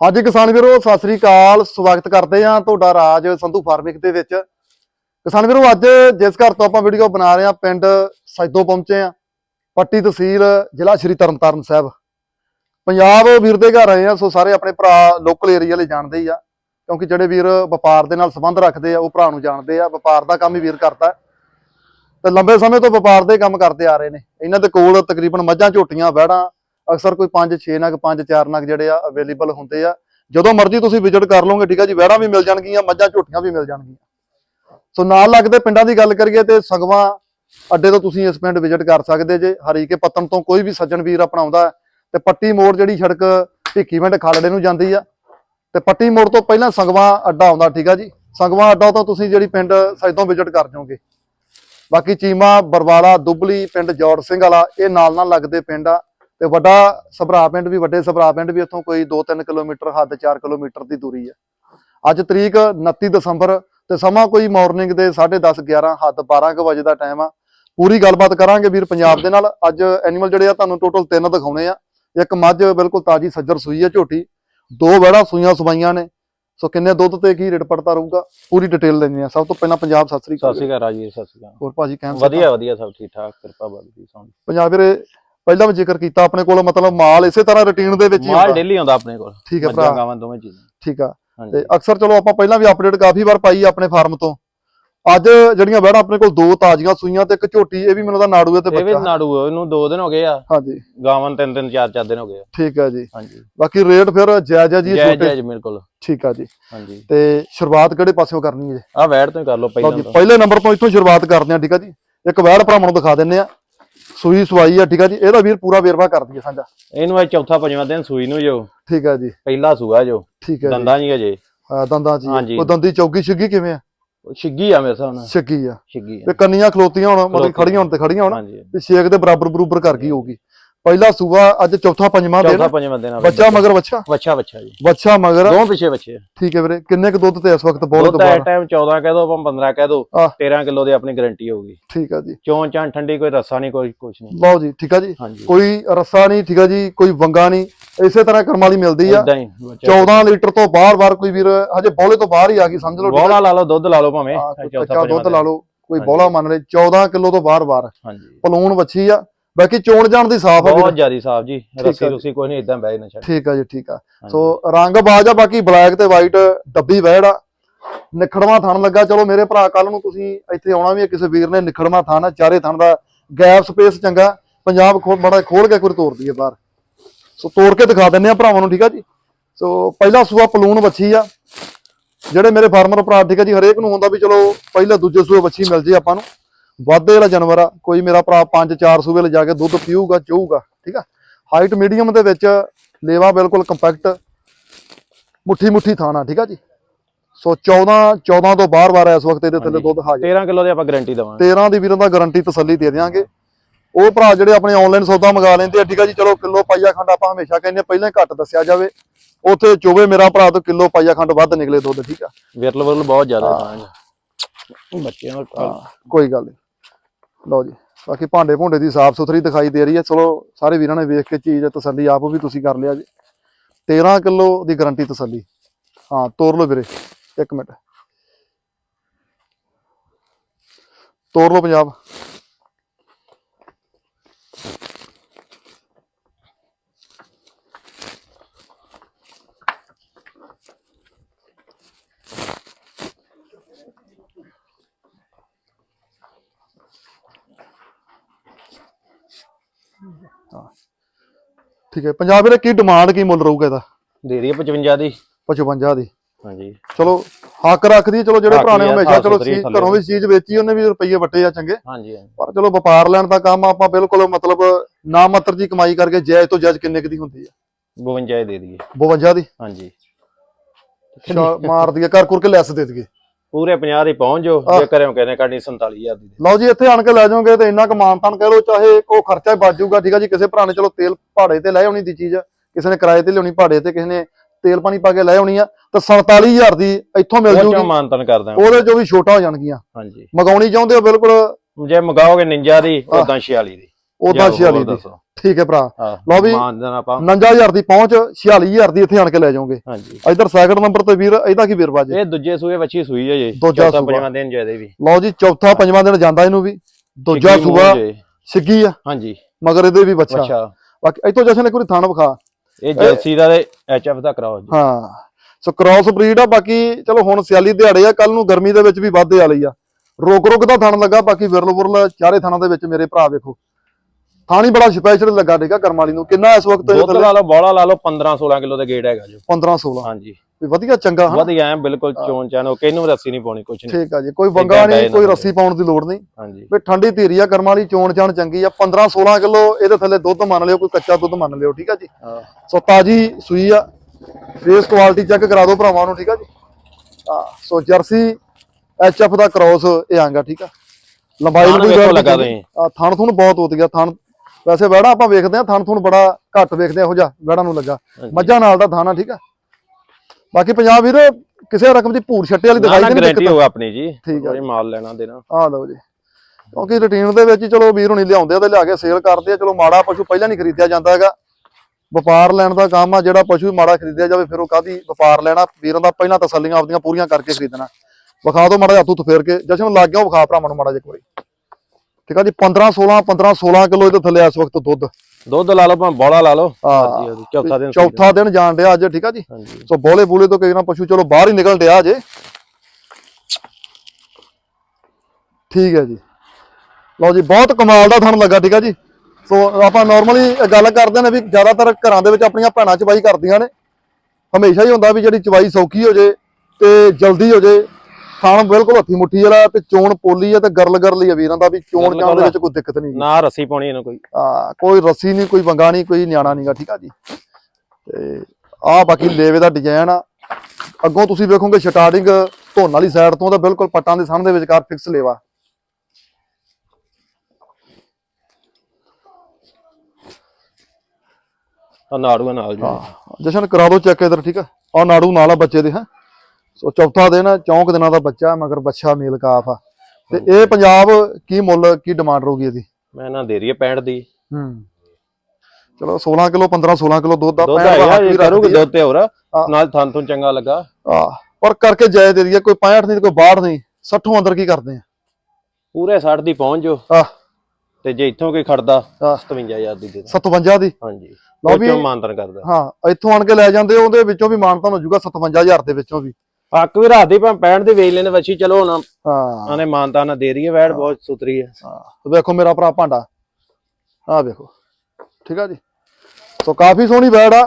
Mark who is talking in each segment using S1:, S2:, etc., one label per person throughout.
S1: ਹਾਂਜੀ ਕਿਸਾਨ ਵੀਰੋ, ਸਤਿ ਸ੍ਰੀ ਅਕਾਲ, ਸਵਾਗਤ ਕਰਦੇ ਹਾਂ ਤੁਹਾਡਾ ਰਾਜ ਸੰਧੂ ਫਾਰਮਿੰਗ ਦੇ ਵਿੱਚ। ਕਿਸਾਨ ਵੀਰੋ, ਅੱਜ ਜਿਸ ਘਰ ਤੋਂ ਆਪਾਂ ਵੀਡੀਓ ਬਣਾ ਰਹੇ ਹਾਂ, ਪਿੰਡ ਸੈਦੋ ਪਹੁੰਚੇ ਹਾਂ, ਪੱਟੀ ਤਹਿਸੀਲ ਜ਼ਿਲ੍ਹਾ ਸ਼੍ਰੀ ਤਰਨਤਾਰਨ ਸਾਹਿਬ। ਪੰਜਾਬ ਵੀਰ ਦੇ ਘਰ ਆਏ ਆ ਸੋ ਸਾਰੇ ਆਪਣੇ ਭਰਾ ਲੋਕਲ ਏਰੀਆ ਲਈ ਜਾਣਦੇ ਹੀ ਆ, ਕਿਉਂਕਿ ਜਿਹੜੇ ਵੀਰ ਵਪਾਰ ਦੇ ਨਾਲ ਸੰਬੰਧ ਰੱਖਦੇ ਆ, ਉਹ ਭਰਾ ਨੂੰ ਜਾਣਦੇ ਆ, ਵਪਾਰ ਦਾ ਕੰਮ ਹੀ ਵੀਰ ਕਰਦਾ। ਤੇ ਲੰਬੇ ਸਮੇਂ ਤੋਂ ਵਪਾਰ ਦੇ ਕੰਮ ਕਰਦੇ ਆ ਰਹੇ ਨੇ। ਇਹਨਾਂ ਦੇ ਕੋਲ ਤਕਰੀਬਨ ਮੱਝਾਂ, ਝੋਟੀਆਂ, ਵਹਿੜਾਂ ਅਕਸਰ ਕੋਈ 5 6 ਨਗ 5 4 ਨਗ ਜਿਹੜੇ ਆ ਅਵੇਲੇਬਲ ਹੁੰਦੇ ਆ। ਜਦੋਂ ਮਰਜ਼ੀ ਤੁਸੀਂ ਵਿਜ਼ਿਟ ਕਰ ਲਓਗੇ, ਠੀਕ ਆ ਜੀ ਵਹਿਰਾਂ ਵੀ ਮਿਲ ਜਾਣਗੀਆਂ, ਮੱਝਾਂ, ਝੋਟੀਆਂ ਵੀ ਮਿਲ ਜਾਣਗੀਆਂ। ਸੋ ਨਾਲ ਲੱਗਦੇ ਪਿੰਡਾਂ ਦੀ ਗੱਲ ਕਰੀਏ ਤੇ ਸੰਗਵਾ ਅੱਡੇ ਤੋਂ ਤੁਸੀਂ ਇਸ ਪਿੰਡ ਵਿਜ਼ਿਟ ਕਰ ਸਕਦੇ ਜੇ। ਹਰੀਕੇ ਪੱਤਨ ਤੋਂ ਕੋਈ ਵੀ ਸੱਜਣ ਵੀਰ ਆਪਣਾ ਆਉਂਦਾ ਹੈ ਤੇ ਪੱਟੀ ਮੋੜ ਜਿਹੜੀ ਸੜਕ ਭਿੱਖੀਵਿੰਡ ਖਾਲੜੇ ਨੂੰ ਜਾਂਦੀ ਆ। ਤੇ ਪੱਟੀ ਮੋੜ ਤੋਂ ਪਹਿਲਾਂ ਸੰਗਵਾ ਅੱਡਾ ਆਉਂਦਾ, ਠੀਕ ਆ ਜੀ। ਸੰਗਵਾ ਅੱਡਾ ਤੋਂ ਤੁਸੀਂ ਜਿਹੜੀ ਪਿੰਡ ਸੈਦੋਂ ਵਿਜ਼ਿਟ ਕਰ ਜਾਓਗੇ। ਬਾਕੀ ਚੀਮਾ, ਬਰਵਾਲਾ, ਦੁਬਲੀ, ਪਿੰਡ ਜੋੜ ਸਿੰਘ ਵਾਲਾ, ਇਹ ਨਾਲ ਨਾਲ ਲੱਗਦੇ ਪਿੰਡ ਆ। ਤੇ ਵੱਡਾ ਸਭਰਾ ਪਿੰਡ ਵੀ ਵੱਡੇ ਸਭਰਾ ਪਿੰਡ ਵੀ ਇੱਥੋਂ ਕੋਈ 2-3 ਕਿਲੋਮੀਟਰ ਹੱਦ 4 ਕਿਲੋਮੀਟਰ ਦੀ ਦੂਰੀ ਆ ਅੱਜ ਤਰੀਕ 29 ਦਸੰਬਰ ਤੇ ਸਮਾਂ ਕੋਈ ਮਾਰਨਿੰਗ ਦੇ 10:30 11 ਹੱਦ 12 ਕੁ ਵਜੇ ਦਾ ਟਾਈਮ ਆ। ਪੂਰੀ ਗੱਲਬਾਤ ਕਰਾਂਗੇ ਵੀਰ ਪੰਜਾਬ ਦੇ ਨਾਲ। ਅੱਜ ਐਨੀਮਲ ਜਿਹੜੇ ਆ ਤੁਹਾਨੂੰ ਟੋਟਲ ਤਿੰਨ ਦਿਖਾਉਣੇ ਆ। ਇੱਕ ਮੱਝ ਬਿਲਕੁਲ ਤਾਜੀ ਸੱਜਰ ਸੂਈ ਆ ਝੋਟੀ। ਦੋ ਵੜਾ ਸੂਈਆਂ ਸਵਾਈਆਂ ਨੇ। ਸੋ ਕਿੰਨੇ ਦੁੱਧ ਤੇ ਕੀ ਰੇਟ ਪੜਤਾ ਰਹੂਗਾ? ਪੂਰੀ ਡਿਟੇਲ ਲੈਣੀ ਆ। ਸਭ ਤੋਂ ਪਹਿਲਾਂ ਪੰਜਾਬ ਸਤਿ ਸ੍ਰੀ
S2: ਸਤਿ
S1: ਅਕਾਲ
S2: ਸ਼੍ਰੀ ਅਕਾਲ ਰਾਜੀ ਸਤਿ ਸ਼੍ਰੀ ਅਕਾਲ।
S1: ਹੋਰ ਭਾਜੀ ਕਹਿਣ
S2: ਵਧੀਆ ਵਧੀਆ ਸਭ ਠੀਕ ਠਾਕ। ਕਿਰਪਾ ਬਾਬੀ ਸੌਂ
S1: ਪੰਜਾਬ ਵੀਰੇ ਪਹਿਲਾਂ ਵੀ ਜ਼ਿਕਰ ਕੀਤਾ ਆਪਣੇ ਕੋਲ ਮਤਲਬ ਮਾਲ ਇਸੇ ਤਰ੍ਹਾਂ ਰੁਟੀਨ ਦੇ ਵਿੱਚ ਹੀ
S2: ਮਾਲ ਡੇਲੀ ਆਉਂਦਾ ਆਪਣੇ ਕੋਲ
S1: ਠੀਕ ਹੈ ਭਰਾ।
S2: ਗਾਵਾਂ ਦੋਵੇਂ ਚੀਜ਼ਾਂ।
S1: ਠੀਕ ਆ। ਤੇ ਅਕਸਰ ਚਲੋ ਆਪਾਂ ਪਹਿਲਾਂ ਵੀ ਅਪਡੇਟ ਕਾਫੀ ਵਾਰ ਪਾਈ ਆ ਆਪਣੇ ਫਾਰਮ ਤੋਂ। ਅੱਜ ਜਿਹੜੀਆਂ ਵਹਿੜਾਂ ਆਪਣੇ ਕੋਲ ਦੋ ਤਾਜ਼ੀਆਂ ਸੂਈਆਂ ਤੇ ਇੱਕ ਝੋਟੀ ਇਹ ਵੀ ਮੈਨੂੰ ਦਾ ਨਾੜੂ ਹੈ ਤੇ
S2: ਇਹ ਵੀ
S1: ਬੱਚਾ
S2: ਨਾੜੂ ਆ, ਇਹਨੂੰ 2 ਦਿਨ ਹੋ ਗਏ ਆ।
S1: ਹਾਂਜੀ।
S2: ਗਾਵਾਂ ਤਿੰਨ ਤਿੰਨ ਚਾਰ ਚਾਰ ਦਿਨ ਹੋ ਗਏ ਆ।
S1: ਠੀਕ ਹੈ ਜੀ।
S2: ਹਾਂਜੀ।
S1: ਬਾਕੀ ਰੇਟ ਫਿਰ ਜਾਇਜ਼ ਹੈ ਜੀ ਛੋਟੇ
S2: ਜੈ ਮੇਰੇ ਕੋਲ।
S1: ਠੀਕ ਆ ਜੀ।
S2: ਹਾਂਜੀ।
S1: ਤੇ ਸ਼ੁਰੂਆਤ ਕਿਹੜੇ ਪਾਸਿਓਂ ਕਰਨੀ ਹੈ? ਜੀ
S2: ਆ ਵੈੜ ਤੋਂ ਹੀ ਕਰ ਲਓ ਪਹਿਲਾਂ
S1: ਪਹਿਲੇ ਨੰਬਰ ਤੋਂ ਇੱਥੋਂ ਸ਼ੁਰੂਆਤ ਕਰਦੇ ਹਾਂ ਠੀਕ ਆ ਜੀ। ਇੱਕ ਵਹਿੜ ਭਰਾਵਾਂ ਨੂੰ ਦਿਖਾ ਦਿੰਨੇ ਆ ਸੂਈ ਸਵਾਈ ਆ ਠੀਕ ਆ ਜੀ। ਇਹਦਾ ਵੀਰ ਪੂਰਾ ਵੇਰਵਾ ਕਰ ਦਈਏ ਸਾਂਝਾ।
S2: ਇਹਨੂੰ ਇਹ ਚੌਥਾ ਪੰਜਵਾਂ ਦਿਨ ਸੂਈ ਨੂੰ ਜੋ।
S1: ਠੀਕ ਆ ਜੀ।
S2: ਪਹਿਲਾ ਸੂਆ ਜੋ।
S1: ਠੀਕ ਹੈ ਜੀ।
S2: ਦੰਦਾਂ ਜੀ। ਅਜੇ
S1: ਹਾਂ, ਦੰਦਾਂ ਜੀ।
S2: ਹਾਂਜੀ।
S1: ਉਹ ਦੰਦੀ ਚੌਗੀ ਛਿੱਗੀ ਕਿਵੇਂ ਆ?
S2: ਉਹ ਛਿੱਗੀ ਆ ਮੇਰੇ ਹਿਸਾਬ ਨਾਲ।
S1: ਛਿੱਗੀ ਆ।
S2: ਛਿੱਗੀ ਆ।
S1: ਤੇ ਕੰਨੀਆਂ ਖਲੋਤੀਆਂ ਹੁਣ ਮਤਲਬ। ਖੜੀਆਂ ਹੁਣ ਤੇ ਖੜੀਆਂ ਹੁਣ
S2: ਹਾਂਜੀ।
S1: ਤੇ ਛੇਕ ਦੇ ਬਰਾਬਰ ਬਰੂਬਰ ਕਰ ਗਈ ਹੋਊਗੀ। ਪਹਿਲਾ ਸੂਆ ਅੱਜ ਚੌਥਾ ਪੰਜਵਾਂ
S2: ਚੌਥਾ
S1: ਦਿਨ
S2: ਪੰਜਵਾਂ ਦਿਨ ਆ
S1: ਬੱਚਾ ਮਗਰ ਬੱਚਾ?
S2: ਬੱਚਾ ਬੱਚਾ ਜੀ।
S1: ਬੱਚਾ ਮਗਰ।
S2: ਦੋ ਪਿੱਛੇ ਬੱਚੇ ਆ।
S1: ਠੀਕ ਹੈ ਵੀਰੇ ਕਿੰਨੇ ਕੁ ਦੁੱਧ ਤੇ ਇਸ ਵਕਤ ਬੋਲ
S2: ਦੁੱਧ ਇਸ ਟਾਈਮ 14 ਕਹਿ ਦੋ ਆਪਾਂ 15 ਕਹਿ ਦੋ।
S1: ਆਹ।
S2: 13 ਕਿਲੋ ਦੀ ਆਪਣੀ ਗਾਰੰਟੀ ਹੋਊਗੀ।
S1: ਠੀਕ ਆ ਜੀ।
S2: ਚੋਂ ਚਾਂ ਠੰਡੀ ਕੋਈ ਰੱਸਾ ਨਹੀਂ ਕੋਈ ਕੁਛ ਨਹੀਂ।
S1: ਲਓ ਜੀ ਠੀਕ ਆ ਜੀ।
S2: ਹਾਂਜੀ।
S1: ਕੋਈ ਰੱਸਾ ਨਹੀਂ ਠੀਕ ਆ ਜੀ ਕੋਈ ਵੰਗਾ ਨਹੀਂ। ਇਸੇ ਤਰ੍ਹਾਂ ਕਰਮ ਵਾਲੀ ਮਿਲਦੀ ਆ।
S2: ਇਦਾਂ ਹੀ ਬੱਚਾ।
S1: 14 ਲੀਟਰ ਤੋਂ ਬਾਹਰ-ਬਾਹਰ ਕੋਈ ਵੀਰ ਹਜੇ ਬੋਲੇ ਤੋਂ ਬਾਹਰ ਹੀ ਆ ਗਈ ਸਮਝ ਲਓ ਠੀਕ ਆ।
S2: ਬੋਲਾ ਲਾ ਲਓ ਦੁੱਧ ਲਾ ਲਓ ਭਾਵੇਂ।
S1: ਹਾਂ, ਕੋਈ
S2: ਚੌਥਾ
S1: ਕੱਚਾ ਦੁੱਧ
S2: ਪੰਜਵਾਂ
S1: ਲਾ ਲਓ ਕੋਈ। ਬੋਲਾ ਮੰਨ ਲੈ 14 ਕਿਲੋ ਤੋਂ ਬਾਹਰ-ਬਾਹਰ
S2: ਹਾਂਜੀ।
S1: ਪਲੂਣ ਵੱਛੀ ਆ। ਬਾਕੀ ਚੋਣ ਜਾਣ ਦੀ ਸਾਫ਼ ਆ ਵੀਰ।
S2: ਬਹੁਤ ਜ਼ਿਆਦੀ ਸਾਹਿਬ ਜੀ
S1: ਆ
S2: ਰੱਸੀ
S1: ਜੀ।
S2: ਰੁਸੀ ਕੋਈ ਨਹੀਂ ਇਦਾਂ ਬਹਿ ਨਾ ਛੱਡ।
S1: ਠੀਕ ਆ ਜੀ ਠੀਕ ਆ। ਸੋ ਰੰਗ ਬਾਜ ਆ ਬਾਕੀ ਬਲੈਕ ਤੇ ਵਾਈਟ ਡੱਬੀ ਆ। ਨਿਖੜਵਾ ਥਣ ਲੱਗਾ। ਚਲੋ ਮੇਰੇ ਭਰਾ ਕੱਲ ਨੂੰ ਤੁਸੀਂ ਇੱਥੇ ਆਉਣਾ ਵੀ ਕਿਸੇ ਵੀਰ ਨੇ ਨਿਖੜਵਾ ਥਣ ਆ ਚਾਰੇ ਥਣ ਦਾ ਗੈਪ ਸਪੇਸ ਚੰਗਾ। ਪੰਜਾਬ ਖੋਲ ਬੜਾ ਖੋਲ ਕੇ ਕੋਈ ਤੋੜ ਦਈਏ ਬਾਹਰ। ਸੋ ਤੋੜ ਕੇ ਦਿਖਾ ਦਿੰਨੇ ਆ ਭਰਾਵਾਂ ਨੂੰ ਠੀਕ ਆ ਜੀ? ਸੋ ਪਹਿਲਾ ਸੂਆ ਪਲੂਣ ਵੱਛੀ ਆ। ਜਿਹੜੇ ਮੇਰੇ ਫਾਰਮਰ ਭਰਾ ਠੀਕ ਆ ਜੀ ਹਰੇਕ ਨੂੰ ਹੁੰਦਾ ਵੀ ਚਲੋ ਪਹਿਲੇ ਦੂਜੇ ਸੂਏ ਵੱਛੀ ਮਿਲ ਜੇ ਆਪਾਂ ਨੂੰ। ਵਾਧੇ ਵਾਲਾ ਜਾਨਵਰ ਆ। ਕੋਈ ਮੇਰਾ ਭਰਾ 5-4 ਸੂਏ ਲਿਜਾ ਕੇ ਦੁੱਧ ਪੀਊਗਾ ਚੋਊਗਾ ਠੀਕ ਆ? ਹਾਈਟ ਮੀਡੀਅਮ ਦੇ ਵਿੱਚ ਲੇਵਾ ਬਿਲਕੁਲ ਕੰਪੈਕਟ ਮੁੱਠੀ ਮੁੱਠੀ ਥਾਣਾ ਠੀਕ ਆ ਜੀ? ਸੋ 14 14 ਤੋਂ ਬਾਰ-ਬਾਰ ਇਸ ਵਕਤ ਇਹਦੇ ਥੱਲੇ। ਦੁੱਧ ਹਾਜ਼ਰ।
S2: 13 ਕਿਲੋ ਦੀ ਆਪਾਂ ਗਾਰੰਟੀ ਦਵਾਂਗੇ।
S1: 13 ਦੀ ਵੀਰਾਂ ਦਾ ਗਾਰੰਟੀ ਤਸੱਲੀ ਦੇ ਦਿਆਂਗੇ। ਉਹ ਭਰਾ ਜਿਹੜੇ ਆਪਣੇ ਆਨਲਾਈਨ ਸੌਦਾ ਮੰਗਾ ਲੈਂਦੇ ਆ ਠੀਕ ਆ ਜੀ? ਚਲੋ ਕਿਲੋ ਪਾਈਆ ਖੰਡ ਆਪਾਂ ਹਮੇਸ਼ਾ ਕਹਿੰਦੇ ਪਹਿਲਾਂ ਹੀ ਘੱਟ ਦੱਸਿਆ ਜਾਵੇ। ਉੱਥੇ ਚੋਵੇ ਮੇਰਾ ਭਰਾ ਤੋਂ ਕਿਲੋ ਪਾਈਆ ਖੰਡ ਵੱਧ ਨਿਕਲੇ ਦੁੱਧ ਠੀਕ ਆ?
S2: ਵਿਰਲ ਵਿਰਲ ਬਹੁਤ ਜ਼ਿਆਦਾ ਬੱਚਿਆਂ ਦਾ
S1: ਕੋਈ ਗੱਲ ਨਹੀਂ ਲਓ ਜੀ, ਬਾਕੀ ਭਾਂਡੇ ਭੁੰਡੇ ਦੀ ਸਾਫ਼ ਸੁਥਰੀ ਦਿਖਾਈ ਦੇ ਰਹੀ ਹੈ। ਚਲੋ, ਸਾਰੇ ਵੀਰਾਂ ਨੇ ਵੇਖ ਕੇ ਚੀਜ਼ ਤਸੱਲੀ ਆਪ ਵੀ ਤੁਸੀਂ ਕਰ ਲਿਆ ਜੀ। 13 ਕਿਲੋ ਦੀ ਗਾਰੰਟੀ ਤਸੱਲੀ। ਹਾਂ, ਤੋਰ ਲਓ ਵੀਰੇ, ਇੱਕ ਮਿੰਟ। ਤੋਰ ਲਓ ਪੰਜਾਬ। ਠੀਕ ਹੈ ਪੰਜਾਬ ਵੀਰੇ ਕੀ ਡਿਮਾਂਡ ਕੀ ਮੁੱਲ ਰਹੂਗਾ ਇਹਦਾ?
S2: ਦੇ ਰਹੀ 55 ਦੀ।
S1: 55 ਦੀ।
S2: ਹਾਂਜੀ।
S1: ਚਲੋ ਹੱਕ ਰੱਖਦੀ ਚਲੋ ਜਿਹੜੇ
S2: ਆ,
S1: ਹਮੇਸ਼ਾ ਚਲੋ ਚੀਜ਼ ਘਰੋਂ ਵੀ ਚੀਜ਼ ਵੇਚੀ ਉਹਨੇ ਵੀ ਰੁਪਈਏ ਵੱਟੇ ਆ ਚੰਗੇ।
S2: ਹਾਂਜੀ।
S1: ਪਰ ਚਲੋ ਵਪਾਰ ਲੈਣ ਦਾ ਕੰਮ ਆਪਾਂ ਬਿਲਕੁਲ ਮਤਲਬ ਨਾ ਮਾਤਰ ਦੀ ਕਮਾਈ ਕਰਕੇ ਜਾਇਜ਼ ਤੋਂ ਜਾਇਜ਼ ਕਿੰਨੇ ਦੀ ਹੁੰਦੀ ਆ?
S2: 52 ਹੀ ਦੇ ਦਈਏ।
S1: 52 ਦੀ?
S2: ਹਾਂਜੀ।
S1: ਮਾਰ ਦਈਏ ਕਰ ਕੁਰ ਕੇ ਲੈਸ ਦੇ ਦਈਏ।
S2: ਪੂਰੇ 50 ਦੀ ਪਹੁੰਚ ਜੋ। ਜੇ ਕਰਿਓ ਕਹਿੰਦੇ ਕੱਢਣੀ 47000 ਦੀ
S1: ਲਓ ਜੀ ਇੱਥੇ ਆਣ ਕੇ ਲੈ ਜਾਓਗੇ ਤੇ ਇੰਨਾ ਕਮਾਨ ਤਾਨ ਕਹਿ ਲਓ ਚਾਹੇ ਉਹ ਖਰਚਾ ਹੀ ਬਚ ਜਾਊਗਾ ਠੀਕ ਆ ਜੀ ਕਿਸੇ ਭਰਾ ਨੇ ਚਲੋ ਤੇਲ ਭਾੜੇ ਤੇ ਲੈ ਆਉਣੀ ਦੀ ਚੀਜ਼ ਕਿਸੇ ਨੇ ਕਿਰਾਏ ਤੇ ਲਿਆਉਣੀ ਭਾੜੇ ਤੇ ਕਿਸੇ ਨੇ ਤੇਲ ਪਾਣੀ ਪਾ ਕੇ ਲੈ ਆਉਣੀ ਆ ਤਾਂ 47000 ਦੀ ਇੱਥੋਂ ਮਿਲ
S2: ਉਹ
S1: ਜੂਗੀ।
S2: ਮਾਨਤਨ ਕਰਦਾ
S1: ਉਹਦੇ ਜੋ ਵੀ ਛੋਟਾ ਹੋ ਜਾਣਗੀਆਂ।
S2: ਹਾਂਜੀ।
S1: ਮਗਾਉਣੀ ਚਾਹੁੰਦੇ ਹੋ ਬਿਲਕੁਲ।
S2: ਜੇ ਮਗਾਓਗੇ 49 ਦੀ। ਉਦਾਂ 46 ਦੀ।
S1: ਉਹਦਾ 46 ਦੀ। ਠੀਕ ਹੈ ਭਰਾ। ਲਓ ਵੀ।
S2: ਮਾਨਦਾਨ ਆਪਾਂ।
S1: 59000 ਦੀ ਪਹੁੰਚ 46000 ਦੀ ਇੱਥੇ ਆਣ ਕੇ ਲੈ ਜਾਓਗੇ।
S2: ਹਾਂਜੀ।
S1: ਇਧਰ ਸੈਕਿੰਡ ਨੰਬਰ ਤੇ ਵੀਰ ਇਹਦਾ ਕੀ ਵੀਰਵਾ ਜੀ?
S2: ਇਹ ਦੂਜੇ ਸੂਏ ਵੱਛੀ ਸੂਈ ਹੈ ਜੀ। ਚੌਥਾ। ਪੰਜਵਾਂ ਦਿਨ ਜਿਹਦੇ ਵੀ
S1: ਲਓ ਜੀ ਚੌਥਾ ਪੰਜਵਾਂ ਦਿਨ ਜਾਂਦਾ ਇਹਨੂੰ ਵੀ। ਦੂਜਾ ਸੂਆ। ਸਿੱਗੀ ਆ।
S2: ਹਾਂਜੀ।
S1: ਮਗਰ ਇਹਦੇ ਵੀ ਬੱਚਾ ਬਾਕੀ ਇੱਥੋਂ ਜਸ਼ਨ ਇੱਕ ਵਾਰੀ ਥਣ ਵਿਖਾ।
S2: ਇਹ ਜਰਸੀ ਦਾ ਐਚਐਫ ਦਾ ਕਰਾਓ ਜੀ।
S1: ਹਾਂ। ਸੋ ਕ੍ਰਾਸ ਬਰੀਡ ਆ ਬਾਕੀ ਚਲੋ ਹੁਣ ਸਿਆਲੀ ਦਿਹਾੜੇ ਆ ਕੱਲ ਨੂੰ ਗਰਮੀ ਦੇ ਵਿੱਚ ਵੀ ਵਾਧੇ ਵਾਲੀ ਆ। ਰੋਕ ਰੋਕ ਦਾ ਥਣ ਲੱਗਾ ਬਾਕੀ ਵਿਰਲ ਵਿਰਲ ਚਾਰੇ ਥਣਾਂ ਦੇ ਵਿੱਚ ਮੇਰੇ ਭਰਾ ਵੇਖੋ। ਥਾਣੀ ਬੜਾ ਸਪੈਸ਼ਲ ਲੱਗਾ ਠੀਕ ਆ ਕਰਮ ਵਾਲੀ ਨੂੰ। ਕਿੰਨਾ ਇਸ ਵਕਤ
S2: ਦੁੱਧ ਲਾ ਲਓ ਬੋਲਾ ਲਾ ਲਓ 15 16 ਕਿਲੋ ਦੇ ਗੇੜ ਹੈਗਾ ਜੀ।
S1: 15 16
S2: ਹਾਂਜੀ।
S1: ਵੀ ਵਧੀਆ ਚੰਗਾ ਹਾਂ
S2: ਵਧੀਆ ਐ ਬਿਲਕੁਲ ਚੋਣ ਚਾਨ ਉਹ ਕਿਹਨੂੰ ਰੱਸੀ ਨਹੀਂ ਪਾਉਣੀ ਕੁਛ ਨਹੀਂ।
S1: ਠੀਕ ਆ ਜੀ ਕੋਈ ਵੰਗਾ ਨਹੀਂ ਕੋਈ। ਰੱਸੀ ਪਾਉਣ ਦੀ ਲੋੜ ਨਹੀਂ।
S2: ਹਾਂਜੀ।
S1: ਵੀ ਠੰਡੀ ਧੀਰੀ ਆ ਕਰਮ ਵਾਲੀ ਚੋਣ ਚਾਣ ਚੰਗੀ ਆ। 15 16 ਕਿਲੋ ਇਹਦੇ ਥੱਲੇ ਦੁੱਧ ਮੰਨ ਲਿਓ ਕੋਈ ਕੱਚਾ ਦੁੱਧ ਮੰਨ ਲਿਓ ਠੀਕ ਆ ਜੀ।
S2: ਹਾਂ।
S1: ਸੋ ਤਾਜੀ ਸੂਈ ਆ ਫੇਸ ਕੁਆਲਿਟੀ ਚੈੱਕ ਕਰਾ ਦਿਓ ਭਰਾਵਾਂ ਨੂੰ ਠੀਕ ਆ ਜੀ। ਆ ਸੋ ਜਰਸੀ ਐਚਐਫ ਦਾ ਕ੍ਰਾਸ ਇਹ ਆਂਗਾ ਠੀਕ ਆ। ਲੰਬਾਈ ਨੂੰ ਕੋਈ
S2: ਲੱਗਾ
S1: ਨਹੀਂ ਆ ਥਣ ਥੁਣ ਬਹੁਤ ਵਧੀਆ ਥਣ ਵੈਸੇ ਵੜਾ ਆਪਾਂ ਵੇਖਦੇ ਆ ਥਣ ਥੁਣ ਬੜਾ ਘੱਟ ਵੇਖਦੇ ਆ ਇਹੋ ਜਿਹਾ ਵੜਾ ਨੂੰ ਲੱਗਾ। ਮੱਝਾਂ ਨਾਲ ਦਾ ਥਾਣਾ ਠੀਕ ਆ? ਬਾਕੀ ਪੰਜਾਬ ਵੀਰ ਕਿਸੇ ਰਕਮ ਦੀ ਭੂਰ ਛੱਟੇ ਵਾਲੀ ਦਿਖਾਈ ਨਹੀਂ ਦਿੱਕਤ
S2: ਹੋਊ ਆਪਣੀ ਜੀ।
S1: ਠੀਕ ਆ
S2: ਕੋਈ ਮਾਲ ਲੈਣਾ ਦੇਣਾ।
S1: ਆ ਲਓ ਜੀ। ਕਿਉਂਕਿ ਰੁਟੀਨ ਦੇ ਵਿੱਚ ਚਲੋ ਵੀਰ ਹੁਣੀ ਲਿਆਉਂਦੇ ਆ ਤੇ ਲਿਆ ਕੇ ਸੇਲ ਕਰਦੇ ਆ। ਚਲੋ ਮਾੜਾ ਪਸ਼ੂ ਪਹਿਲਾਂ ਨਹੀਂ ਖਰੀਦਿਆ ਜਾਂਦਾ ਹੈਗਾ। ਵਪਾਰ ਲੈਣ ਦਾ ਕੰਮ ਆ ਜਿਹੜਾ ਪਸ਼ੂ ਮਾੜਾ ਖਰੀਦਿਆ ਜਾਵੇ ਫਿਰ ਉਹ ਕਾਦੀ ਵਪਾਰ ਲੈਣਾ? ਵੀਰਾਂ ਦਾ ਪਹਿਲਾਂ ਤਸੱਲੀਆਂ ਆਪਦੀਆਂ ਪੂਰੀਆਂ ਕਰਕੇ ਖਰੀਦਣਾ। ਵਿਖਾ ਦਿਓ ਮਾੜਾ ਹੱਥ ਉੱਤ ਫੇਰ ਕੇ। ਜਸ਼ਨ ਲੱਗ ਗਿਆ ਉਹ ਵਿਖਾ ਭਰਾਵਾਂ ਨੂੰ ਮਾੜਾ ਜਿਹਾ ਇੱਕ ਵਾਰੀ। ਠੀਕ ਆ ਜੀ 15 16 15 16 ਕਿਲੋ ਇਹਦੇ ਥੱਲੇ ਇਸ ਵਕਤ ਦੁੱਧ।
S2: ਦੁੱਧ ਲਾ ਲਓ ਭਾਵੇਂ ਬੋਲਾ ਲਾ ਲਓ। ਚੌਥਾ ਦਿਨ
S1: ਚੌਥਾ ਦਿਨ ਜਾਣ ਡਿਆ ਅੱਜ ਠੀਕ ਆ ਜੀ। ਸੋ ਬੋਲੇ ਬੂਲੇ ਤੋਂ ਕਈ ਨਾ ਪਸ਼ੂ ਚਲੋ ਬਾਹਰ ਹੀ ਨਿਕਲ ਡਿਆ ਅਜੇ ਠੀਕ ਹੈ ਜੀ। ਲਓ ਜੀ ਬਹੁਤ ਕਮਾਲ ਦਾ ਥਣ ਲੱਗਾ ਠੀਕ ਆ ਜੀ। ਸੋ ਆਪਾਂ ਨਾਰਮਲੀ ਗੱਲ ਕਰਦੇ ਨੇ ਵੀ ਜ਼ਿਆਦਾਤਰ ਘਰਾਂ ਦੇ ਵਿੱਚ ਆਪਣੀਆਂ ਭੈਣਾਂ ਚਵਾਈ ਕਰਦੀਆਂ ਨੇ। ਹਮੇਸ਼ਾ ਹੀ ਹੁੰਦਾ ਵੀ ਜਿਹੜੀ ਚਵਾਈ ਸੌਖੀ ਹੋ ਜੇ ਤੇ ਜਲਦੀ ਹੋ ਜੇ। ਥਣ ਬਿਲਕੁਲ ਹੱਥੀ ਮੁੱਠੀ ਵਾਲਾ ਤੇ ਚੋਣ ਪੋਲੀ ਆ ਤੇ ਗਰਲ ਗਰਲ ਹੀ ਆ ਵੀਰਾਂ ਦਾ ਵੀ ਚੋਣ ਚਾਣ ਦੇ ਵਿੱਚ ਕੋਈ ਦਿੱਕਤ ਨਹੀਂ
S2: ਨਾ ਰੱਸੀ ਪਾਉਣੀ ਇਹਨੂੰ ਕੋਈ।
S1: ਆ ਕੋਈ ਰੱਸੀ ਨਹੀਂ ਕੋਈ ਵੰਗਾ ਨਹੀਂ ਕੋਈ ਨਿਆਣਾ ਨਹੀਂਗਾ ਠੀਕ ਆ ਜੀ। ਤੇ ਆ ਬਾਕੀ ਲੇਵੇ ਦਾ ਡਿਜ਼ਾਈਨ ਆ। ਅੱਗੋਂ ਤੁਸੀਂ ਵੇਖੋਗੇ ਸਟਾਰਟਿੰਗ ਧੋਣ ਵਾਲੀ ਸਾਈਡ ਤੋਂ ਤਾਂ ਬਿਲਕੁਲ ਪੱਟਾਂ ਦੇ ਸਾਹਮਣੇ ਵਿਚਕਾਰ ਫਿਕਸ ਲੇਵਾ।
S2: ਆ ਨਾੜੂ ਨਾਲ ਜੀ।
S1: ਜਸ਼ਨ ਕਰਾ ਦਿਓ ਚੈੱਕ ਇਧਰ ਠੀਕ ਆ? ਆ ਨਾੜੂ ਨਾਲ ਆ ਬੱਚੇ ਦੇ ਹਾਂ? ਸੋ ਚੌਥਾ ਦਿਨ ਚੌਂਕ ਦਿਨਾਂ ਦਾ ਬੱਚਾ ਮਗਰ ਬੱਚਾ ਮੇਲ ਕਾਫ ਆ। ਤੇ ਇਹ ਪੰਜਾਬ ਕੀ ਮੁੱਲ ਕੀ ਡਿਮਾਂਡ ਰਹੂਗੀ ਇਹਦੀ?
S2: ਮੈਂ ਨਾ ਦੇ ਰਹੀ ਹੈ 65 ਦੀ।
S1: ਹੂੰ। ਚਲੋ 16 ਕਿਲੋ 15 16 ਕਿਲੋ ਦੁੱਧ ਦਾ
S2: ਦੁੱਧ
S1: ਵੀ
S2: ਜੀ ਕਰੂਗੇ। ਦੁੱਧ ਤੇ ਹੋਰ। ਨਾਲ ਥਣ ਤੋਂ ਚੰਗਾ ਲੱਗਾ।
S1: ਆ ਪਰ ਕਰਕੇ ਜਾਇ ਦੇ ਦਈਏ ਕੋਈ 65 ਨਹੀਂ ਕੋਈ 62 ਨਹੀਂ। 60 ਅੰਦਰ ਕੀ ਕਰਦੇ ਆ?
S2: ਪੂਰੇ 60 ਦੀ ਪਹੁੰਚ ਜੋ।
S1: ਆ।
S2: ਤੇ ਜੇ ਇੱਥੋਂ ਕੋਈ ਖੜਦਾ
S1: ਹਾਂ।
S2: 57000 ਦੀ ਦੇ ਦਾਂ।
S1: 57 ਦੀ?
S2: ਹਾਂਜੀ।
S1: ਵੀ
S2: ਚੋਂ ਮਾਨਤਨ ਕਰਦਾ।
S1: ਹਾਂ ਇੱਥੋਂ ਆਣ ਕੇ ਲੈ ਜਾਂਦੇ ਉਹਦੇ ਵਿੱਚੋਂ ਵੀ ਮਾਨਤਾ ਹੋ ਜਾਊਗਾ 57000 ਦੇ ਵਿੱਚੋਂ ਵੀ।
S2: ਹੱਕ ਵੀ ਰਾਤ ਦੀ ਭਾਵੇਂ 65 ਦੀ ਵੇਚ ਵੱਛੀ ਚਲੋ ਹੁਣ
S1: ਹਾਂ।
S2: ਆਨੇ ਮਾਨਤਾ ਨਾ ਦੇ ਦਈਏ ਵੈੜ ਬਹੁਤ ਸੁਥਰੀ ਹੈ।
S1: ਹਾਂ। ਵੇਖੋ ਮੇਰਾ ਭਰਾ ਭਾਂਡਾ। ਆ ਵੇਖੋ। ਠੀਕ ਆ ਜੀ? ਸੋ ਕਾਫੀ ਸੋਹਣੀ ਬੈੜ ਆ।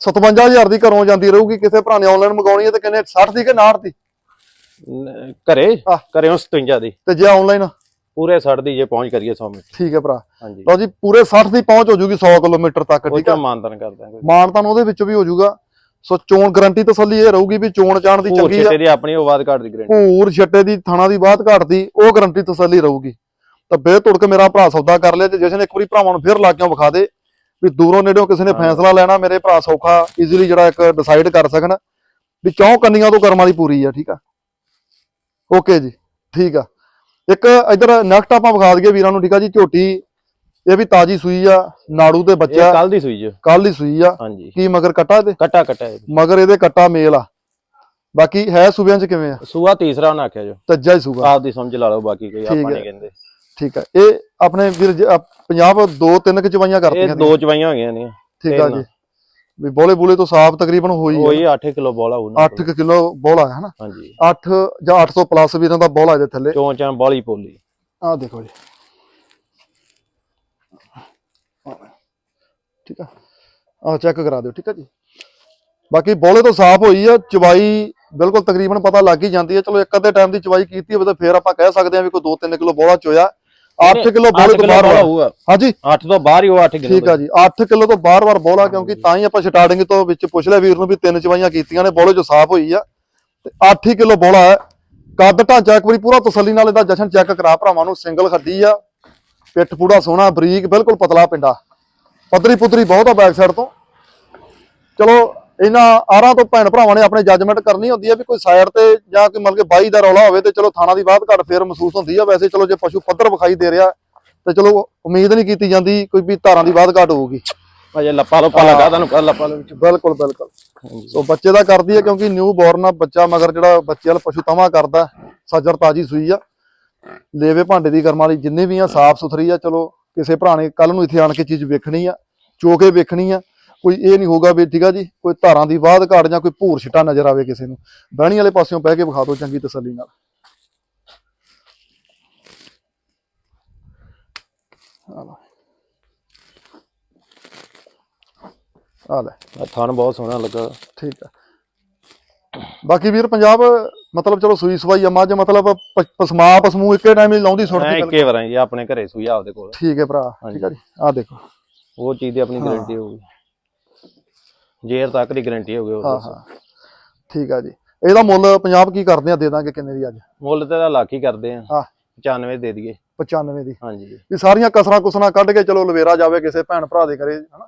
S1: 57000 ਦੀ ਘਰੋਂ ਜਾਂਦੀ ਰਹੂਗੀ। ਕਿਸੇ ਭਰਾ ਨੇ ਆਨਲਾਈਨ ਮੰਗਾਉਣੀ ਹੈ ਤੇ ਕਿੰਨੇ 60 ਦੀ ਕਿ 69 ਦੀ?
S2: ਘਰੇ। ਘਰੇ 57 ਦੀ।
S1: ਤੇ ਜੇ ਆਨਲਾਈਨ
S2: ਪੂਰੇ 60 ਦੀ ਜੇ ਪਹੁੰਚ ਕਰੀਏ 100 ਮਿੰਟ
S1: ਠੀਕ ਹੈ ਭਰਾ।
S2: ਹਾਂਜੀ।
S1: ਲਓ ਜੀ ਪੂਰੇ 60 ਦੀ ਪਹੁੰਚ ਹੋ ਜੂਗੀ 100 ਕਿਲੋਮੀਟਰ ਤੱਕ ਠੀਕ
S2: ਚੋਂ ਮਾਨਤਨ ਕਰਦਾ ਕੋਈ
S1: ਮਾਨਤਾਨ ਉਹਦੇ ਵਿੱਚ ਵੀ ਹੋ ਜਾਊਗਾ ਸੋ ਚੋਣ ਗਰੰਟੀ ਤਸੱਲੀ ਇਹ ਰਹੂਗੀ ਵੀ ਚੋਣ ਚਾਣ ਦੀ ਚੰਗੀ ਆ।
S2: ਛਿੱਟੇ ਦੀ ਆਪਣੀ ਉਹ ਬਾਤ ਘੱਟ ਦੀ ਗਰੰਟੀ
S1: ਭੂਰ ਛੱਟੇ ਦੀ ਥਾਣਾ ਦੀ ਬਾਤ ਘਟਦੀ ਉਹ ਗਰੰਟੀ ਤਸੱਲੀ ਰਹੂਗੀ। ਤਾਂ ਬੇਤੁੜ ਕੇ ਮੇਰਾ ਭਰਾ ਸੌਦਾ ਕਰ ਲਿਆ ਤੇ ਜਸ਼ਨ ਇੱਕ ਵਾਰੀ ਭਰਾਵਾਂ ਨੂੰ ਫਿਰ ਲਾ ਕੇ ਵਿਖਾ ਦੇ ਵੀ ਦੂਰੋਂ ਨੇੜਿਓਂ ਕਿਸੇ ਨੇ। ਫੈਸਲਾ ਲੈਣਾ ਮੇਰੇ ਭਰਾ ਸੌਖਾ ਈਜ਼ੀਲੀ ਜਿਹੜਾ ਇੱਕ ਡਿਸਾਈਡ ਕਰ ਸਕਣ ਵੀ ਚੌਂ ਕੰਨੀਆਂ ਤੋਂ ਕਰਮਾਂ ਦੀ ਪੂਰੀ ਆ ਠੀਕ ਆ? ਓਕੇ ਜੀ ਠੀਕ ਆ। ਇੱਕ ਇਧਰ ਨੈਕਸਟ ਆਪਾਂ ਵਿਖਾ ਦਈਏ ਵੀਰਾਂ ਨੂੰ ਠੀਕ ਆ ਜੀ ਝੋਟੀ ਇਹ ਵੀ ਤਾਜੀ ਸੂਈ ਆ ਨਾੜੂ ਤੇ
S2: ਇਹ
S1: ਬੱਚਾ
S2: ਕੱਲ ਦੀ ਸੂਈ ਜੋ
S1: ਕੱਲ ਹੀ ਸੂਈ ਆ।
S2: ਹਾਂਜੀ।
S1: ਕੀ ਮਗਰ ਕੱਟਾ ਇਹਦੇ?
S2: ਕਟਾ ਕਟਾ ਇਹ।
S1: ਮਗਰ ਇਹਦੇ ਕੱਟਾ ਮੇਲ ਆ। ਬਾਕੀ ਹੈ ਸੂਬਿਆਂ ਚ ਕਿਵੇਂ ਆ?
S2: ਸੂਆ ਤੀਸਰਾ ਉਹਨੇ ਆਖਿਆ ਜੋ।
S1: ਤੱਜਾ ਹੀ ਸੂਗਾ
S2: ਆਪ ਦੀ ਸਮਝ ਲਾ ਲਓ ਬਾਕੀ ਕੋਈ ਆਪਾਂ
S1: ਹੈ।
S2: ਨਹੀਂ ਕਹਿੰਦੇ।
S1: ਠੀਕ ਆ ਇਹ ਆਪਣੇ ਵੀਰ ਪੰਜਾਬ ਦੋ ਤਿੰਨ ਕਿ ਚਵਾਈਆਂ
S2: ਇਹ
S1: ਕਰਦੀਆਂ
S2: ਦੋ ਚਵਾਈਆਂ ਹੋਈਆਂ ਨੇ।
S1: ਠੀਕ ਆ। ਜੀ। ਵੀ ਬੋਲੇ ਬੋਲੇ ਤੋਂ ਸਾਫ਼ ਤਕਰੀਬਨ ਹੋਈ
S2: ਉਹੀ 8 ਕਿਲੋ ਬੋਲਾ ਉਹਨਾਂ
S1: 8 ਕਿਲੋ ਬੋਲਾ ਹੈ ਹਨਾ
S2: ਹਾਂਜੀ।
S1: 8 ਜਾਂ 800 ਪਲੱਸ ਵੀਰਾਂ ਦਾ ਬੋਲਾ ਇਹਦੇ ਥੱਲੇ।
S2: ਚੋਂ ਚਾਂ ਬੋਲੀ ਪੋਲੀ।
S1: ਆਹ ਦੇਖੋ ਜੀ। ਠੀਕ ਆ। ਆਹ ਚੈੱਕ ਕਰਾ ਦਿਓ ਠੀਕ ਆ ਜੀ। ਬਾਕੀ ਬੋਲੇ ਤੋਂ ਸਾਫ਼ ਹੋਈ ਆ ਚਵਾਈ ਬਿਲਕੁਲ ਤਕਰੀਬਨ ਪਤਾ ਲੱਗ ਹੀ ਜਾਂਦੀ ਹੈ ਚਲੋ ਇੱਕ ਅੱਧੇ ਟਾਈਮ ਦੀ ਚਵਾਈ ਕੀਤੀ ਹੋਵੇ ਤਾਂ ਫੇਰ ਆਪਾਂ ਕਹਿ ਸਕਦੇ ਹਾਂ ਵੀ ਕੋਈ 2-3 ਕਿਲੋ ਬੋਲਾ ਚੋਇਆ। 8 ਕਿਲੋ ਬੋਲੇ ਤੋਂ ਬਾਹਰ।
S2: ਹੋਊਗਾ।
S1: ਹਾਂਜੀ।
S2: 8 ਤੋਂ ਬਾਹਰ ਹੀ ਉਹ 8 ਕਿਲੋ
S1: ਠੀਕ ਆ ਜੀ 8 ਕਿਲੋ ਤੋਂ ਬਾਰ-ਬਾਰ ਬੋਲਾ ਕਿਉਂਕਿ ਤਾਂ ਹੀ ਆਪਾਂ ਸਟਾਰਟਿੰਗ ਤੋਂ ਵਿੱਚ ਪੁੱਛ ਲਿਆ ਵੀਰ ਨੂੰ ਵੀ ਤਿੰਨ ਚਵਾਈਆਂ ਕੀਤੀਆਂ ਨੇ ਬੋਲੇ ਜੋ ਸਾਫ਼ ਹੋਈ ਆ। ਤੇ 8 ਹੀ ਕਿਲੋ ਬੋਲਾ ਹੈ। ਕੱਦ ਢਾਂਚਾ ਇੱਕ ਵਾਰੀ ਪੂਰਾ ਤਸੱਲੀ ਨਾਲ ਇਹਦਾ ਜਸ਼ਨ ਚੈੱਕ ਕਰਾ ਭਰਾਵਾਂ ਨੂੰ ਸਿੰਗਲ ਖੱਡੀ ਆ। ਪਿੱਠ ਪੂੜਾ ਸੋਹਣਾ ਬਰੀਕ ਬਿਲਕੁਲ ਪਤਲਾ ਪਿੰਡਾ। ਪਤਰੀ ਪੁਤਰੀ ਬਹੁਤ ਆ ਬੈਕ ਸਾਈਡ ਤੋਂ। ਚਲੋ ਇਹਨਾਂ ਆਰਾਂ ਤੋਂ ਭੈਣ ਭਰਾਵਾਂ ਨੇ ਆਪਣੇ ਜੱਜਮੈਂਟ ਕਰਨੀ ਹੁੰਦੀ ਆ ਵੀ ਕੋਈ ਸਾਈਡ ਤੇ ਜਾਂ ਕੋਈ ਮਤਲਬ ਕਿ ਬਾਈ ਦਾ ਰੌਲਾ ਹੋਵੇ ਤੇ ਚਲੋ ਥਾਣਾ ਦੀ ਬਾਤ ਘੱਟ ਫੇਰ ਮਹਿਸੂਸ ਹੁੰਦੀ ਆ। ਵੈਸੇ ਚਲੋ ਜੇ ਪਸ਼ੂ ਪੱਧਰ ਵਿਖਾਈ ਦੇ ਰਿਹਾ ਤੇ ਚਲੋ ਉਮੀਦ ਨਹੀਂ ਕੀਤੀ ਜਾਂਦੀ ਕੋਈ ਵੀ ਧਾਰਾਂ ਦੀ ਬਾਤ ਘਾਟ ਹੋਊਗੀ।
S2: ਅਜੇ ਲੱਪਾ ਲੋਪਾ ਲੱਗਾ ਤੁਹਾਨੂੰ ਪਤਾ ਲੱਪਾ ਲੋ ਵਿੱਚ
S1: ਬਿਲਕੁਲ ਬਿਲਕੁਲ। ਸੋ ਬੱਚੇ ਦਾ ਕਰਦੀ ਹੈ ਕਿਉਂਕਿ ਨਿਊ ਬੋਰਨ ਆ ਬੱਚਾ ਮਗਰ ਜਿਹੜਾ ਬੱਚੇ ਵਾਲਾ ਪਸ਼ੂ ਤਮਾ ਕਰਦਾ ਸੱਜਰ ਤਾਜੀ ਸੂਈ ਆ। ਲੇਵੇ ਭਾਂਡੇ ਦੀ ਕਰਮਾਂ ਵਾਲੀ ਜਿੰਨੇ ਵੀ ਆ ਸਾਫ਼ ਸੁਥਰੀ ਆ ਚਲੋ ਕਿਸੇ ਭਰਾ ਨੇ ਕੱਲ ਨੂੰ ਇੱਥੇ ਆਣ ਕੇ ਚੀਜ਼ ਵੇਖਣੀ ਆ ਚੋਕੇ ਵੇਖਣੀ ਆ ਕੋਈ ਇਹ ਨਹੀਂ ਹੋਊਗਾ ਵੀ ਠੀਕ ਆ ਜੀ ਕੋਈ ਧਾਰਾਂ ਦੀ ਬਾਤ ਘਾਟ ਜਾਂ ਕੋਈ ਭੂਰ ਛਿੱਟਾ ਨਜ਼ਰ ਆਵੇ ਕਿਸੇ ਨੂੰ। ਬਹਿਣੀ ਵਾਲੇ ਪਾਸਿਓਂ ਬਹਿ ਕੇ ਵਿਖਾ ਦਿਓ ਚੰਗੀ ਤਸੱਲੀ ਨਾਲ। ਆ ਲੈ।
S2: ਥਣ ਬਹੁਤ ਸੋਹਣਾ ਲੱਗਾ।
S1: ਠੀਕ ਆ। ਬਾਕੀ ਵੀਰ ਪੰਜਾਬ ਮਤਲਬ ਚਲੋ ਸੂਈ ਸਵਾਈ ਆ ਮੱਝ ਮਤਲਬ ਪਸਮਾ ਪਸਮੂ ਇੱਕੇ ਟਾਈਮ ਹੀ ਲਾਉਂਦੀ ਸੁੱਟਦੀ
S2: ਇੱਕੇ ਵਾਰਾਂ ਜੀ ਆਪਣੇ ਘਰੇ ਸੂਈ ਆ ਆਪਦੇ ਕੋਲ।
S1: ਠੀਕ ਹੈ ਭਰਾ ਠੀਕ ਆ ਜੀ। ਆ ਦੇਖੋ।
S2: ਉਹ ਚੀਜ਼ ਦੀ ਆਪਣੀ ਗਾਰੰਟੀ ਹੋਊਗੀ। ਜੇਰ ਤੱਕ ਦੀ ਗਾਰੰਟੀ ਹੋਊਗੀ ਉਹ
S1: ਹਾਂ
S2: ਦੱਸੋ।
S1: ਹਾਂ। ਠੀਕ ਆ ਜੀ। ਇਹਦਾ ਮੁੱਲ ਪੰਜਾਬ ਕੀ ਕਰਦੇ ਆ ਦੇ ਦਾਂਗੇ ਕਿੰਨੇ ਦੀ ਅੱਜ?
S2: ਮੁੱਲ ਤੇ ਦਾ ਲੱਖ ਹੀ ਕਰਦੇ ਆ।
S1: ਹਾਂ।
S2: 95 ਦੇ ਦਈਏ।
S1: 95 ਦੀ।
S2: ਹਾਂਜੀ।
S1: ਵੀ ਸਾਰੀਆਂ ਕਸਰਾਂ ਕੁਸਰਾਂ ਕੱਢ ਕੇ ਚਲੋ ਲਵੇਰਾ ਜਾਵੇ ਕਿਸੇ ਭੈਣ ਭਰਾ ਦੇ ਘਰੇ ਹਨਾ?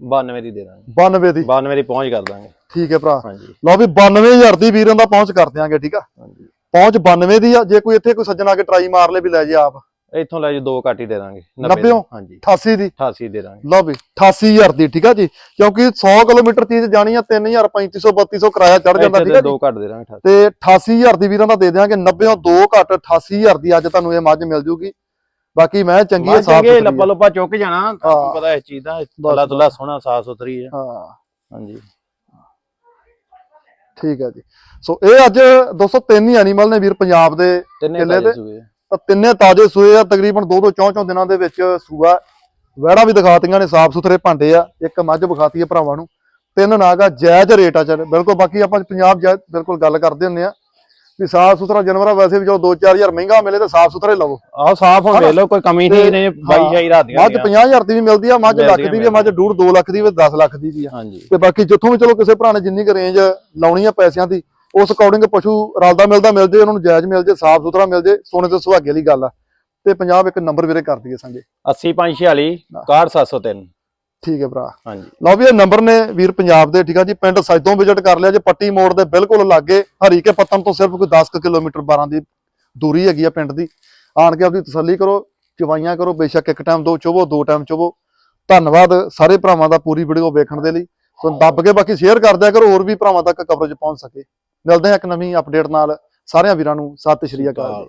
S2: 92 ਦੀ ਦੇ ਦਾਂਗੇ।
S1: 92 ਦੀ?
S2: 92 ਦੀ ਪਹੁੰਚ ਕਰ ਦਾਂਗੇ।
S1: ਠੀਕ ਹੈ ਭਰਾ।
S2: ਹਾਂਜੀ।
S1: ਲਓ ਵੀ 92000 ਦੀ ਵੀਰਾਂ ਦਾ ਪਹੁੰਚ ਕਰ ਦਿਆਂਗੇ ਠੀਕ ਆ?
S2: ਹਾਂਜੀ।
S1: ਪਹੁੰਚ 92 ਦੀ ਆ ਜੇ ਕੋਈ ਇੱਥੇ ਕੋਈ ਸੱਜਣ ਆ ਕੇ ਟਰਾਈ ਮਾਰ ਲੇ ਵੀ ਲੈ ਜੇ ਆਪ।
S2: ਇੱਥੋਂ ਲੈ ਜੀ ਦੋ ਘੱਟ ਦੇ ਦਾਂਗੇ।
S1: 90
S2: ਦੀ। ਹਾਂਜੀ।
S1: 88 ਦੀ?
S2: 88 ਦੇ ਦਾਂਗੇ।
S1: ਲਓ ਵੀ 88000 ਦੀ ਠੀਕ ਆ ਜੀ? ਕਿਉਂਕਿ 100 ਕਿਲੋਮੀਟਰ ਚੀਜ਼ ਜਾਣੀ ਆ 3000 3500 3200 ਕਿਰਾਇਆ ਚੜ ਜਾਂਦਾ ਠੀਕ ਆ
S2: ਦੋ ਘੱਟ ਦੇ ਦਾਂਗੇ 88
S1: ਤੇ 88000 ਦੀ ਵੀਰਾਂ ਦਾ ਦੇ ਦਿਆਂਗੇ 90 ਦੋ ਘੱਟ 88000 ਦੀ ਅੱਜ ਤੁਹਾਨੂੰ ਇਹ ਮੱਝ ਮਿਲ ਜੂਗੀ। ਬਾਕੀ ਮੈਂ ਚੰਗੀ
S2: ਮਾਂ
S1: ਸਾਫ਼
S2: ਚੰਗੇ ਲੱਪਾ
S1: ਆ।
S2: ਲੁੱਪਾ ਚੁੱਕ ਜਾਣਾ ਤੁਹਾਨੂੰ। ਪਤਾ ਇਸ ਚੀਜ਼ ਦਾ ਅੱਲਾ ਤੁਲਾ ਸੋਹਣਾ ਸਾਫ਼ ਸੁਥਰੀ ਹੈ
S1: ਹਾਂ।
S2: ਹਾਂਜੀ।
S1: ਠੀਕ ਹੈ ਜੀ। ਸੋ ਇਹ ਅੱਜ 203 ਹੀ ਐਨੀਮਲ ਨੇ ਵੀਰ ਪੰਜਾਬ ਦੇ ਕਿੱਲੇ ਤੇ? ਤਾਂ ਤਿੰਨੇ ਤਾਜ਼ੇ ਸੂਏ ਆ ਤਕਰੀਬਨ 2 ਤੋਂ 4 4 ਦਿਨਾਂ ਦੇ ਵਿੱਚ ਸੂਆ। ਵਹਿੜਾ ਵੀ ਦਿਖਾਤੀਆਂ ਨੇ ਸਾਫ਼ ਸੁਥਰੇ ਭਾਂਡੇ ਆ। ਇੱਕ ਮੱਝ ਵਿਖਾਤੀ ਹੈ ਭਰਾਵਾਂ ਨੂੰ। ਤਿੰਨ ਨਾਗ ਆ ਜਾਇਜ਼ ਰੇਟ ਆ ਚੱਲ। ਬਿਲਕੁਲ ਬਾਕੀ ਆਪਾਂ ਪੰਜਾਬ ਬਿਲਕੁਲ ਗੱਲ ਕਰਦੇ ਹੁੰਦੇ ਆ। ਵੀ ਸਾਫ਼ ਸੁਥਰਾ ਜਾਨਵਰ ਵੈਸੇ ਵੀ ਜੋ 2-4000 ਮਹਿੰਗਾ ਮਿਲੇ ਤਾਂ ਸਾਫ਼ ਸੁਥਰੇ ਲਵੋ।
S2: ਆਹ ਸਾਫ਼ ਵੇਖ ਲਓ ਕੋਈ ਕਮੀ ਨਹੀਂ ਨੇ ਬਾਈ
S1: ਹਾਂ।
S2: ਜਾਈ ਰਾਤ ਦੀਆਂ
S1: ਮੱਝ 50000 ਦੀ ਵੀ ਮਿਲਦੀ ਆ ਮੱਝ ਲੱਖ ਦੀ ਵੀ ਮੱਝ ਡੂਢ 2 ਲੱਖ ਦੀ ਵੀ 10 ਲੱਖ ਦੀ ਵੀ ਆ।
S2: ਹਾਂਜੀ।
S1: ਤੇ ਬਾਕੀ ਜਿੱਥੋਂ ਵੀ ਚਲੋ ਕਿਸੇ ਭਰਾ ਨੇ ਜਿੰਨੀ ਕੁ ਰੇਂਜ ਲਾਉਣੀ ਆ ਪੈਸਿਆਂ ਦੀ ਉਸ ਅਕੋਰਡਿੰਗ ਪਸ਼ੂ ਰਲਦਾ ਮਿਲਦਾ ਮਿਲ ਜੇ ਉਹਨਾਂ ਨੂੰ ਜਾਇਜ਼ ਮਿਲ ਜੇ ਸਾਫ਼ ਸੁਥਰਾ ਮਿਲ ਜੇ ਸੋਨੇ ਤੇ ਸੁਹਾਗੇ ਵਾਲੀ ਗੱਲ ਆ। ਤੇ ਪੰਜਾਬ ਇੱਕ ਨੰਬਰ ਵੀਰੇ ਕਰ ਦਈਏ ਸੰਗੇ।
S2: 8546 61703
S1: ਠੀਕ ਹੈ ਭਰਾ।
S2: ਹਾਂਜੀ।
S1: ਲਓ ਵੀ ਇਹ ਨੰਬਰ ਨੇ ਵੀਰ ਪੰਜਾਬ ਦੇ ਠੀਕ ਆ ਜੀ। ਪਿੰਡ ਸਜਦੋਂ ਵਿਜ਼ਿਟ ਕਰ ਲਿਆ ਜੇ ਪੱਟੀ ਮੋੜ ਦੇ ਬਿਲਕੁਲ ਲਾਗੇ ਹਰੀਕੇ ਪੱਤਨ ਤੋਂ ਸਿਰਫ ਕੋਈ 10 ਕੁ ਕਿਲੋਮੀਟਰ 12 ਦੀ ਦੂਰੀ ਹੈਗੀ ਆ ਪਿੰਡ ਦੀ। ਆਣ ਕੇ ਆਪਦੀ ਤਸੱਲੀ ਕਰੋ ਚਵਾਈਆਂ ਕਰੋ ਬੇਸ਼ੱਕ ਇੱਕ ਟਾਈਮ ਦੋ ਚੋਵੋ ਦੋ ਟਾਈਮ ਚੋਵੋ ਧੰਨਵਾਦ ਸਾਰੇ ਭਰਾਵਾਂ ਦਾ ਪੂਰੀ ਵੀਡੀਓ ਵੇਖਣ ਦੇ ਲਈ। ਸੋ ਦੱਬ ਕੇ ਬਾਕੀ ਸ਼ੇਅਰ ਕਰ ਦਿਆ ਕਰੋ ਹੋਰ ਵੀ ਭਰਾਵਾਂ ਤੱਕ ਕਵਰੇਜ ਪਹੁੰਚ ਸਕੇ। ਮਿਲਦੇ ਹਾਂ ਇੱਕ ਨਵੀਂ ਅਪਡੇਟ ਨਾਲ। ਸਾਰਿਆਂ ਵੀਰਾਂ ਨੂੰ ਸਤਿ ਸ਼੍ਰੀ ਅਕਾਲ।